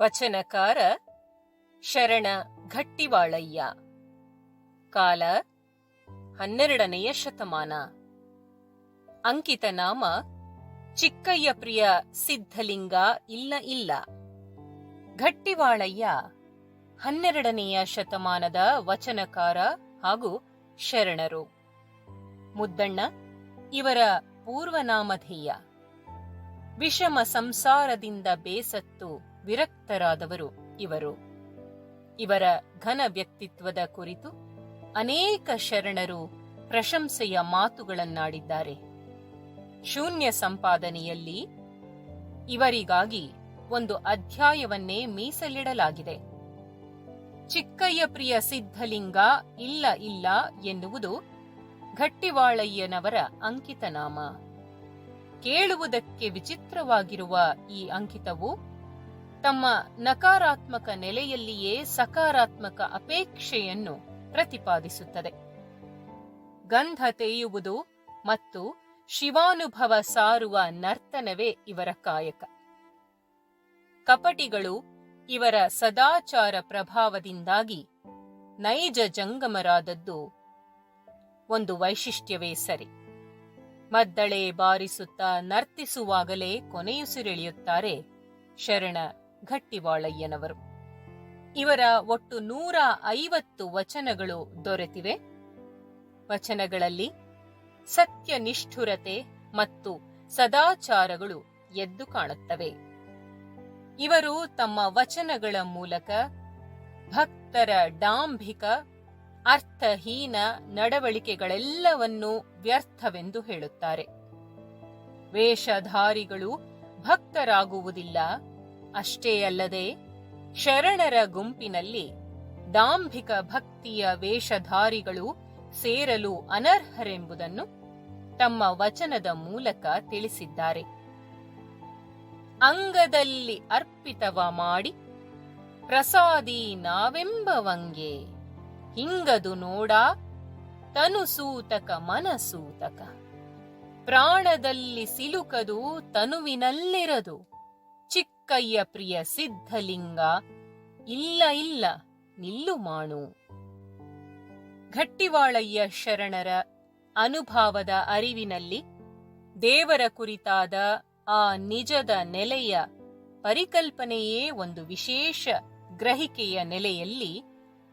ವಚನಕಾರ ಶರಣ ಘಟ್ಟಿವಾಳಯ್ಯ. ಕಾಲ ಹನ್ನೆರಡನೆಯ ಶತಮಾನ. ಅಂಕಿತ ನಾಮ ಚಿಕ್ಕಯ್ಯ ಪ್ರಿಯ ಸಿದ್ಧಲಿಂಗ ಇಲ್ಲ ಇಲ್ಲ. ಘಟ್ಟಿವಾಳಯ್ಯ ಹನ್ನೆರಡನೆಯ ಶತಮಾನದ ವಚನಕಾರ ಹಾಗೂ ಶರಣರು. ಮುದ್ದಣ್ಣ ಇವರ ಪೂರ್ವನಾಮಧೇಯ. ವಿಷಮ ಸಂಸಾರದಿಂದ ಬೇಸತ್ತು ವಿರಕ್ತರಾದವರು ಇವರು. ಇವರ ಘನ ವ್ಯಕ್ತಿತ್ವದ ಕುರಿತು ಅನೇಕ ಶರಣರು ಪ್ರಶಂಸೆಯ ಮಾತುಗಳನ್ನಾಡಿದ್ದಾರೆ. ಶೂನ್ಯ ಸಂಪಾದನೆಯಲ್ಲಿ ಇವರಿಗಾಗಿ ಒಂದು ಅಧ್ಯಾಯವನ್ನೇ ಮೀಸಲಿಡಲಾಗಿದೆ. ಚಿಕ್ಕಯ್ಯ ಪ್ರಿಯ ಸಿದ್ಧಲಿಂಗ ಇಲ್ಲ ಇಲ್ಲ ಎನ್ನುವುದು ಘಟ್ಟಿವಾಳಯ್ಯನವರ ಅಂಕಿತನಾಮ. ಕೇಳುವುದಕ್ಕೆ ವಿಚಿತ್ರವಾಗಿರುವ ಈ ಅಂಕಿತವು ತಮ್ಮ ನಕಾರಾತ್ಮಕ ನೆಲೆಯಲ್ಲಿಯೇ ಸಕಾರಾತ್ಮಕ ಅಪೇಕ್ಷೆಯನ್ನು ಪ್ರತಿಪಾದಿಸುತ್ತದೆ. ಗಂಧ ತೇಯುವುದು ಮತ್ತು ಶಿವಾನುಭವ ಸಾರುವ ನರ್ತನವೇ ಇವರ ಕಾಯಕ. ಕಪಟಿಗಳು ಇವರ ಸದಾಚಾರ ಪ್ರಭಾವದಿಂದಾಗಿ ನೈಜ ಜಂಗಮರಾದದ್ದು ಒಂದು ವೈಶಿಷ್ಟ್ಯವೇ ಸರಿ. ಮದ್ದಳೆ ಬಾರಿಸುತ್ತಾ ನರ್ತಿಸುವಾಗಲೇ ಕೊನೆಯುಸಿರೆಳೆಯುತ್ತಾರೆ ಶರಣ ಘಟ್ಟಿವಾಳಯ್ಯನವರು ಇವರ ಒಟ್ಟು ನೂರ ಐವತ್ತು ವಚನಗಳು ದೊರೆತಿವೆ. ವಚನಗಳಲ್ಲಿ ಸತ್ಯ ನಿಷ್ಠುರತೆ ಮತ್ತು ಸದಾಚಾರಗಳು ಎದ್ದು ಕಾಣುತ್ತವೆ. ಇವರು ತಮ್ಮ ವಚನಗಳ ಮೂಲಕ ಭಕ್ತರ ಡಾಂಭಿಕ, ಅರ್ಥಹೀನ ನಡವಳಿಕೆಗಳೆಲ್ಲವನ್ನೂ ವ್ಯರ್ಥವೆಂದು ಹೇಳುತ್ತಾರೆ. ವೇಷಧಾರಿಗಳು ಭಕ್ತರಾಗುವುದಿಲ್ಲ. ಅಷ್ಟೇ ಅಲ್ಲದೆ ಶರಣರ ಗುಂಪಿನಲ್ಲಿ ದಾಂಭಿಕ ಭಕ್ತಿಯ ವೇಷಧಾರಿಗಳು ಸೇರಲು ಅನರ್ಹರೆಂಬುದನ್ನು ತಮ್ಮ ವಚನದ ಮೂಲಕ ತಿಳಿಸಿದ್ದಾರೆ. ಅಂಗದಲ್ಲಿ ಅರ್ಪಿತವ ಮಾಡಿ ಪ್ರಸಾದಿ ನಾವೆಂಬವಂಗೆ, ಹಿಂಗದು ನೋಡ ತನುಸೂತಕ ಮನಸೂತಕ. ಪ್ರಾಣದಲ್ಲಿ ಸಿಲುಕದು ತನುವಿನಲ್ಲಿರದು. ಚಿಕ್ಕಯ್ಯ ಪ್ರಿಯ ಸಿದ್ಧಲಿಂಗ, ಇಲ್ಲ ಇಲ್ಲ, ನಿಲ್ಲು ಮಾಣು ಘಟ್ಟಿವಾಳಯ್ಯ ಶರಣರ ಅನುಭಾವದ ಅರಿವಿನಲ್ಲಿ ದೇವರ ಕುರಿತಾದ ಆ ನಿಜದ ನೆಲೆಯ ಪರಿಕಲ್ಪನೆಯೇ ಒಂದು ವಿಶೇಷ ಗ್ರಹಿಕೆಯ ನೆಲೆಯಲ್ಲಿ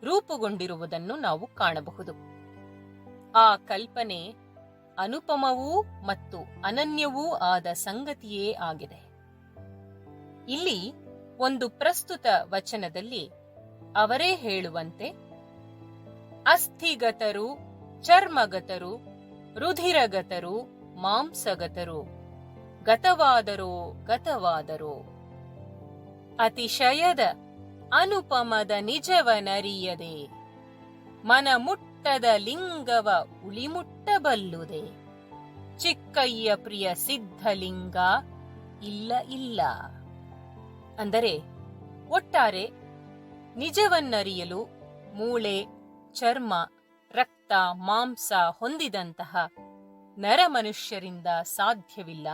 ರೂಪುಗೊಂಡಿರುವುದನ್ನು ನಾವು ಕಾಣಬಹುದು. ಆ ಕಲ್ಪನೆ ಅನುಪಮವೂ ಮತ್ತು ಅನನ್ಯವೂ ಆದ ಸಂಗತಿಯೇ ಆಗಿದೆ. ಇಲ್ಲಿ ಒಂದು ಪ್ರಸ್ತುತ ವಚನದಲ್ಲಿ ಅವರೇ ಹೇಳುವಂತೆ, ಅಸ್ಥಿಗತರು, ಚರ್ಮಗತರು, ರುಧಿರಗತರು, ಮಾಂಸಗತರು, ಗತವಾದರೋ ಗತವಾದರೋ. ಅತಿಶಯದ ಅನುಪಮದ ನಿಜವನರಿಯದೆ ಮನ ಮುಟ್ಟದ ಲಿಂಗವ ಉಳಿಮುಟ್ಟಬಲ್ಲುದೆ. ಚಿಕ್ಕಯ್ಯ ಪ್ರಿಯ ಸಿದ್ಧಲಿಂಗ ಇಲ್ಲ ಇಲ್ಲ. ಅಂದರೆ ಒಟ್ಟಾರೆ ನಿಜವನ್ನರಿಯಲು ಮೂಳೆ, ಚರ್ಮ, ರಕ್ತ, ಮಾಂಸ ಹೊಂದಿದಂತಹ ನರಮನುಷ್ಯರಿಂದ ಸಾಧ್ಯವಿಲ್ಲ.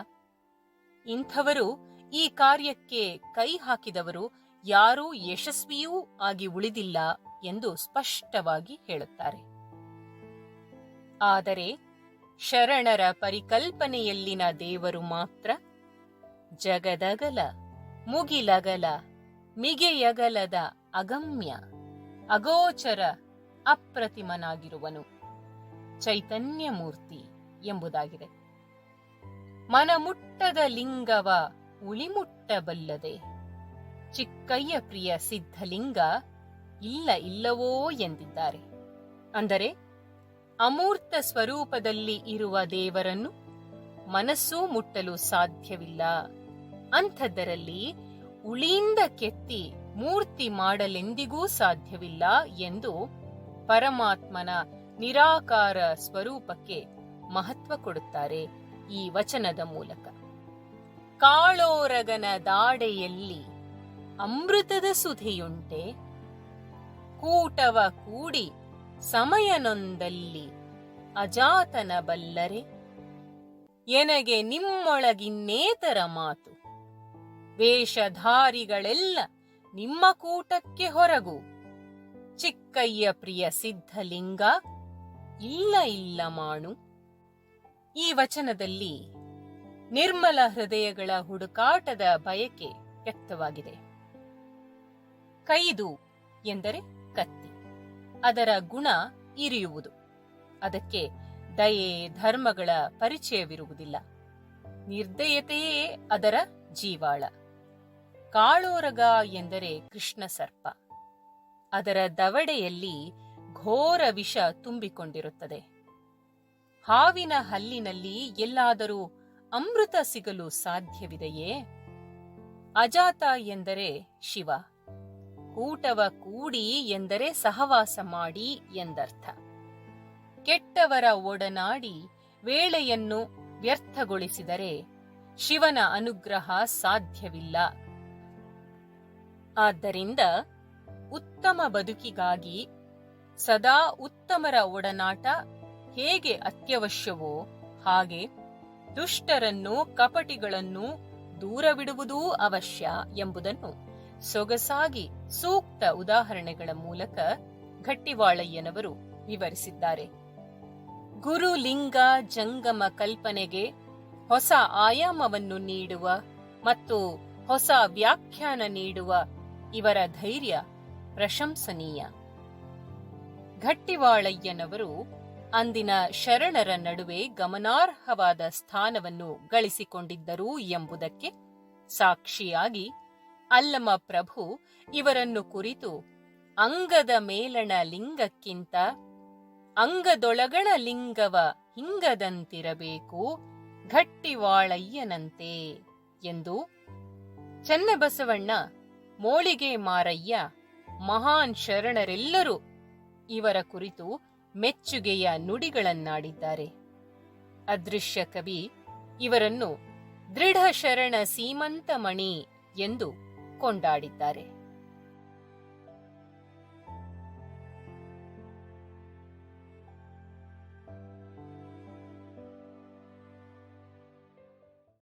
ಇಂಥವರು ಈ ಕಾರ್ಯಕ್ಕೆ ಕೈ ಹಾಕಿದವರು ಯಾರೂ ಯಶಸ್ವಿಯೂ ಆಗಿ ಉಳಿದಿಲ್ಲ ಎಂದು ಸ್ಪಷ್ಟವಾಗಿ ಹೇಳುತ್ತಾರೆ. ಆದರೆ ಶರಣರ ಪರಿಕಲ್ಪನೆಯಲ್ಲಿನ ದೇವರು ಮಾತ್ರ ಜಗದಗಲ. ಮುಗಿಲಗಲ ಮಿಗೆಯಗಲದ ಅಗಮ್ಯ ಅಗೋಚರ ಅಪ್ರತಿಮನಾಗಿರುವನು. ಚೈತನ್ಯ ಮೂರ್ತಿ ಎಂಬುದಾಗಿದೆ. ಮನಮುಟ್ಟದ ಲಿಂಗವ ಉಳಿಮುಟ್ಟಬಲ್ಲದೆ, ಚಿಕ್ಕಯ್ಯ ಪ್ರಿಯ ಸಿದ್ಧಲಿಂಗ ಇಲ್ಲ ಇಲ್ಲವೋ ಎಂದಿದ್ದಾರೆ. ಅಂದರೆ, ಅಮೂರ್ತ ಸ್ವರೂಪದಲ್ಲಿ ಇರುವ ದೇವರನ್ನು ಮನಸ್ಸೂ ಮುಟ್ಟಲು ಸಾಧ್ಯವಿಲ್ಲ. ಅಂಥದ್ದರಲ್ಲಿ ಉಳಿಯಿಂದ ಕೆತ್ತಿ ಮೂರ್ತಿ ಮಾಡಲೆಂದಿಗೂ ಸಾಧ್ಯವಿಲ್ಲ ಎಂದು ಪರಮಾತ್ಮನ ನಿರಾಕಾರ ಸ್ವರೂಪಕ್ಕೆ ಮಹತ್ವ ಕೊಡುತ್ತಾರೆ ಈ ವಚನದ ಮೂಲಕ. ಕಾಳೋರಗನ ದಾಡೆಯಲ್ಲಿ ಅಮೃತದ ಸುಧಿಯುಂಟೆ, ಕೂಟವ ಕೂಡಿ ಸಮಯನೊಂದಲ್ಲಿ ಅಜಾತನ ಬಲ್ಲರೆ, ಎನಗೆ ನಿಮ್ಮೊಳಗಿನ್ನೇತರ ಮಾತು. ವೇಷಧಾರಿಗಳೆಲ್ಲ ನಿಮ್ಮ ಕೂಟಕ್ಕೆ ಹೊರಗು. ಚಿಕ್ಕಯ್ಯ ಪ್ರಿಯ ಸಿದ್ಧಲಿಂಗ, ಇಲ್ಲ ಇಲ್ಲ ಮಾಣು ಈ ವಚನದಲ್ಲಿ ನಿರ್ಮಲ ಹೃದಯಗಳ ಹುಡುಕಾಟದ ಬಯಕೆ ವ್ಯಕ್ತವಾಗಿದೆ. ಕೈದು ಎಂದರೆ ಕತ್ತಿ, ಅದರ ಗುಣ ಇರಿಯುವುದು. ಅದಕ್ಕೆ ದಯೆ ಧರ್ಮಗಳ ಪರಿಚಯವಿರುವುದಿಲ್ಲ. ನಿರ್ದಯತೆಯೇ ಅದರ ಜೀವಾಳ. ಕಾಳೋರಗ ಎಂದರೆ ಕೃಷ್ಣ ಸರ್ಪ. ಅದರ ದವಡೆಯಲ್ಲಿ ಘೋರ ವಿಷ ತುಂಬಿಕೊಂಡಿರುತ್ತದೆ. ಹಾವಿನ ಹಲ್ಲಿನಲ್ಲಿ ಎಲ್ಲಾದರೂ ಅಮೃತ ಸಿಗಲು ಸಾಧ್ಯವಿದೆಯೇ? ಅಜಾತ ಎಂದರೆ ಶಿವ. ಕೂಟವ ಕೂಡಿ ಎಂದರೆ ಸಹವಾಸ ಮಾಡಿ ಎಂದರ್ಥ. ಕೆಟ್ಟವರ ಒಡನಾಡಿ ವೇಳೆಯನ್ನು ವ್ಯರ್ಥಗೊಳಿಸಿದರೆ ಶಿವನ ಅನುಗ್ರಹ ಸಾಧ್ಯವಿಲ್ಲ. ಆದ್ದರಿಂದ ಉತ್ತಮ ಬದುಕಿಗಾಗಿ ಸದಾ ಉತ್ತಮರ ಒಡನಾಟ ಹೇಗೆ ಅತ್ಯವಶ್ಯವೋ ಹಾಗೆ ದುಷ್ಟರನ್ನು ಕಪಟಿಗಳನ್ನು ದೂರವಿಡುವುದೂ ಅವಶ್ಯ ಎಂಬುದನ್ನು ಸೊಗಸಾಗಿ ಸೂಕ್ತ ಉದಾಹರಣೆಗಳ ಮೂಲಕ ಘಟ್ಟಿವಾಳಯ್ಯನವರು ವಿವರಿಸಿದ್ದಾರೆ. ಗುರು ಲಿಂಗ ಜಂಗಮ ಕಲ್ಪನೆಗೆ ಹೊಸ ಆಯಾಮವನ್ನು ನೀಡುವ ಮತ್ತು ಹೊಸ ವ್ಯಾಖ್ಯಾನ ನೀಡುವ ಇವರ ಧೈರ್ಯ ಪ್ರಶಂಸನೀಯ. ಘಟ್ಟಿವಾಳಯ್ಯನವರು ಅಂದಿನ ಶರಣರ ನಡುವೆ ಗಮನಾರ್ಹವಾದ ಸ್ಥಾನವನ್ನು ಗಳಿಸಿಕೊಂಡಿದ್ದರು ಎಂಬುದಕ್ಕೆ ಸಾಕ್ಷಿಯಾಗಿ ಅಲ್ಲಮ ಪ್ರಭು ಇವರನ್ನು ಕುರಿತು ಅಂಗದ ಮೇಲಣ ಲಿಂಗಕ್ಕಿಂತ ಅಂಗದೊಳಗಣ ಲಿಂಗವ ಹಿಂಗದಂತಿರಬೇಕು ಘಟ್ಟಿವಾಳಯ್ಯನಂತೆ ಎಂದು ಚನ್ನಬಸವಣ್ಣ ಮೋಳಿಗೆ ಮಾರಯ್ಯ ಮಹಾನ್ ಶರಣರೆಲ್ಲರೂ ಇವರ ಕುರಿತು ಮೆಚ್ಚುಗೆಯ ನುಡಿಗಳನ್ನಾಡಿದ್ದಾರೆ. ಅದೃಶ್ಯ ಕವಿ, ಇವರನ್ನು ದೃಢ ಶರಣ ಸೀಮಂತಮಣಿ ಎಂದು ಕೊಂಡಾಡಿದ್ದಾರೆ.